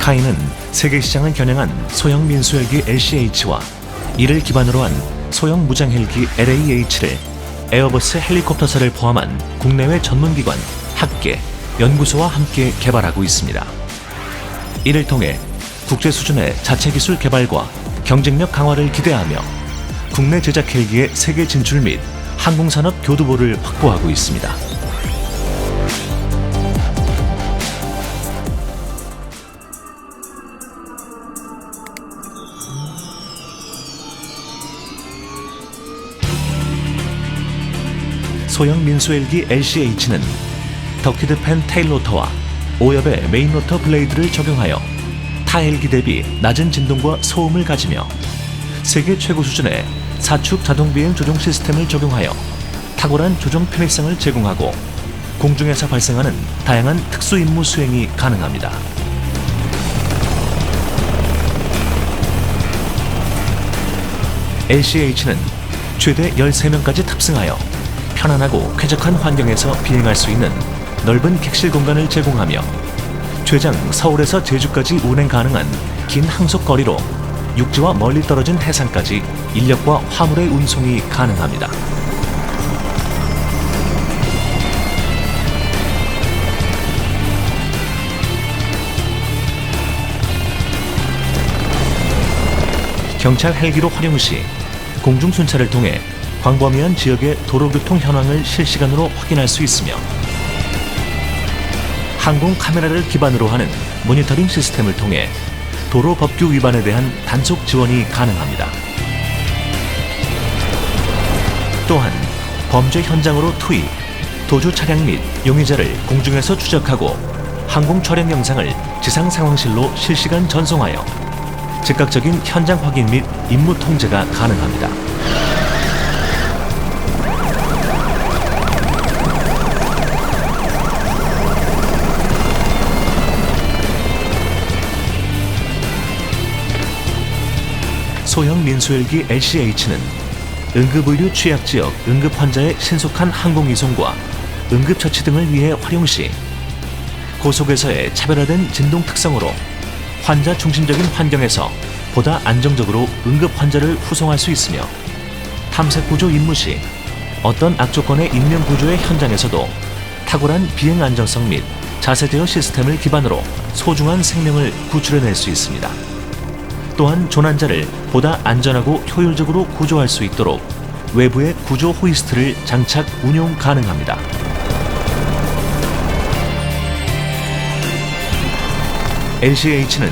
카이는 세계 시장을 겨냥한 소형 민수 헬기 LCH와 이를 기반으로 한 소형 무장 헬기 LAH를 에어버스 헬리콥터사를 포함한 국내외 전문기관, 학계, 연구소와 함께 개발하고 있습니다. 이를 통해 국제 수준의 자체 기술 개발과 경쟁력 강화를 기대하며 국내 제작 헬기의 세계 진출 및 항공산업 교두보를 확보하고 있습니다. 소형 민수헬기 LCH는 덕키드 펜 테일로터와 5엽의 메인 로터 블레이드를 적용하여 타 헬기 대비 낮은 진동과 소음을 가지며 세계 최고 수준의 사축 자동 비행 조종 시스템을 적용하여 탁월한 조종 편의성을 제공하고 공중에서 발생하는 다양한 특수 임무 수행이 가능합니다. LCH는 최대 13명까지 탑승하여 편안하고 쾌적한 환경에서 비행할 수 있는 넓은 객실 공간을 제공하며 최장 서울에서 제주까지 운행 가능한 긴 항속 거리로 육지와 멀리 떨어진 해상까지 인력과 화물의 운송이 가능합니다. 경찰 헬기로 활용 시 공중 순찰을 통해 광범위한 지역의 도로교통 현황을 실시간으로 확인할 수 있으며 항공 카메라를 기반으로 하는 모니터링 시스템을 통해 도로 법규 위반에 대한 단속 지원이 가능합니다. 또한 범죄 현장으로 투입, 도주 차량 및 용의자를 공중에서 추적하고 항공 촬영 영상을 지상 상황실로 실시간 전송하여 즉각적인 현장 확인 및 임무 통제가 가능합니다. 소형 민수헬기 LCH는 응급의료 취약 지역 응급 환자의 신속한 항공 이송과 응급처치 등을 위해 활용 시 고속에서의 차별화된 진동 특성으로 환자 중심적인 환경에서 보다 안정적으로 응급 환자를 후송할 수 있으며 탐색 구조 임무 시 어떤 악조건의 인명 구조의 현장에서도 탁월한 비행 안정성 및 자세 제어 시스템을 기반으로 소중한 생명을 구출해낼 수 있습니다. 또한 조난자를 보다 안전하고 효율적으로 구조할 수 있도록 외부의 구조 호이스트를 장착 운용 가능합니다. LCH는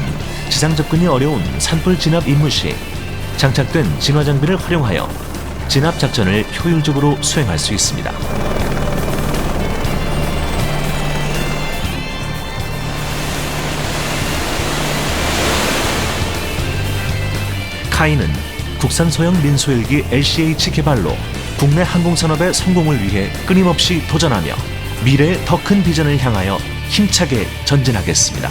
지상 접근이 어려운 산불 진압 임무 시 장착된 진화 장비를 활용하여 진압 작전을 효율적으로 수행할 수 있습니다. 카이는 국산 소형 민소헬기 LCH 개발로 국내 항공산업의 성공을 위해 끊임없이 도전하며 미래의 더 큰 비전을 향하여 힘차게 전진하겠습니다.